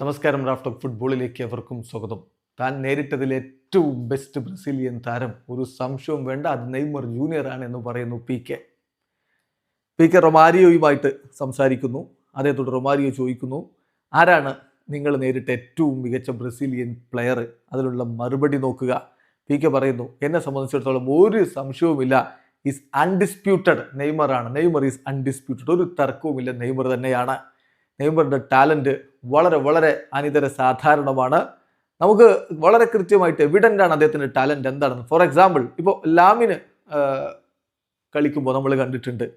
നമസ്കാരം raft of ഫുട്ബോളിലേക്ക് അവർക്കും സ്വാഗതം. താൻ നേരിട്ടതിൽ ഏറ്റവും ബെസ്റ്റ് ബ്രസീലിയൻ താരം. ഒരു സംശയവും വേണ്ട അത് നെയ്മർ ജൂനിയർ ആണ് എന്ന് പറയുന്നു പി കെ പി കെ റൊമാരിയോയുമായിട്ട് സംസാരിക്കുന്നു. അതേ തുടർ റൊമാരിയോ ചോദിക്കുന്നു ആരാണ് നിങ്ങൾ നേരിട്ട ഏറ്റവും മികച്ച ബ്രസീലിയൻ പ്ലെയർ അതിലുള്ള മറുപടി നോക്കുക. പി കെ പറയുന്നു എന്നെ സംബന്ധിച്ചിടത്തോളം ഒരു സംശയവുമില്ല. ഈസ് അൺഡിസ്പ്യൂട്ടഡ് നെയ്മർ ആണ്. നെയ്മർ ഈസ് അൺഡിസ്പ്യൂട്ടഡ് ഒരു തർക്കവുമില്ല. നെയ്മർ തന്നെയാണ്. നെയ്മറിന്റെ ടാലന്റ് വളരെ വളരെ അനിതര സാധാരണമാണ്. നമുക്ക് വളരെ കൃത്യമായിട്ട് എവിഡന്റ് ആണ് അദ്ദേഹത്തിന്റെ ടാലന്റ് എന്താണെന്ന്. ഫോർ എക്സാമ്പിൾ ഇപ്പോൾ ലാമിന് കളിക്കുമ്പോൾ നമ്മൾ കണ്ടിട്ടുണ്ട്.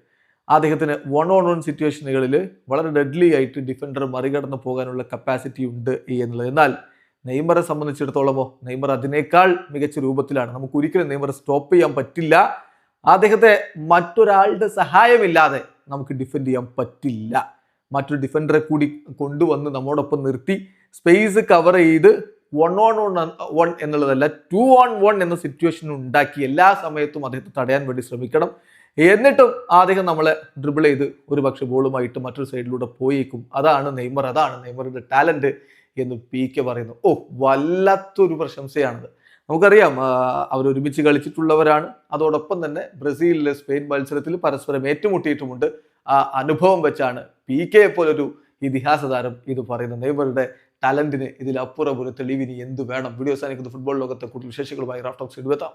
അദ്ദേഹത്തിന് വൺ ഓൺ വൺ സിറ്റുവേഷനുകളിൽ വളരെ ഡെഡ്ലി ആയിട്ട് ഡിഫൻഡർ മറികടന്ന് പോകാനുള്ള കപ്പാസിറ്റി ഉണ്ട് എന്നുള്ളത്. എന്നാൽ നെയ്മറെ സംബന്ധിച്ചിടത്തോളമോ നെയ്മർ അതിനേക്കാൾ മികച്ച രൂപത്തിലാണ്. നമുക്ക് ഒരിക്കലും നെയ്മറെ സ്റ്റോപ്പ് ചെയ്യാൻ പറ്റില്ല. അദ്ദേഹത്തെ മറ്റൊരാളുടെ സഹായമില്ലാതെ നമുക്ക് ഡിഫെൻഡ് ചെയ്യാൻ പറ്റില്ല. മറ്റൊരു ഡിഫൻഡറെ കൂടി കൊണ്ടുവന്ന് നമ്മോടൊപ്പം നിർത്തി സ്പേസ് കവർ ചെയ്ത് വൺ ഓൺ വൺ വൺ എന്നുള്ളതല്ല ടു ഓൺ വൺ എന്ന സിറ്റുവേഷൻ ഉണ്ടാക്കി എല്ലാ സമയത്തും അദ്ദേഹത്തെ തടയാൻ വേണ്ടി ശ്രമിക്കണം. എന്നിട്ടും അദ്ദേഹം നമ്മളെ ഡ്രിബിൾ ചെയ്ത് ഒരു പക്ഷേ ബോളുമായിട്ട് മറ്റൊരു സൈഡിലൂടെ പോയേക്കും. അതാണ് നെയ്മർ അതാണ് നെയ്മറിന്റെ ടാലന്റ് എന്ന് പി കെ പറയുന്നു. ഓ വല്ലാത്തൊരു പ്രശംസയാണത്. നമുക്കറിയാം അവർ ഒരുമിച്ച് കളിച്ചിട്ടുള്ളവരാണ്. അതോടൊപ്പം തന്നെ ബ്രസീലിലെ സ്പെയിൻ മത്സരത്തിൽ പരസ്പരം ഏറ്റുമുട്ടിയിട്ടുമുണ്ട്. ആ അനുഭവം വെച്ചാണ് പി കെ പോലൊരു ഇതിഹാസ താരം ഇത് പറയുന്നത്. നെയ്മറുടെ ടാലന്റിന് ഇതിലപ്പുറം ഒരു തെളിവിന് എന്ത് വേണം? വീഡിയോ സാധിക്കുന്ന ഫുട്ബോൾ ലോകത്തെ കൂടുതൽ വിശേഷങ്ങളുമായി റാഫ്റ്റോക്സ് എടുത്താം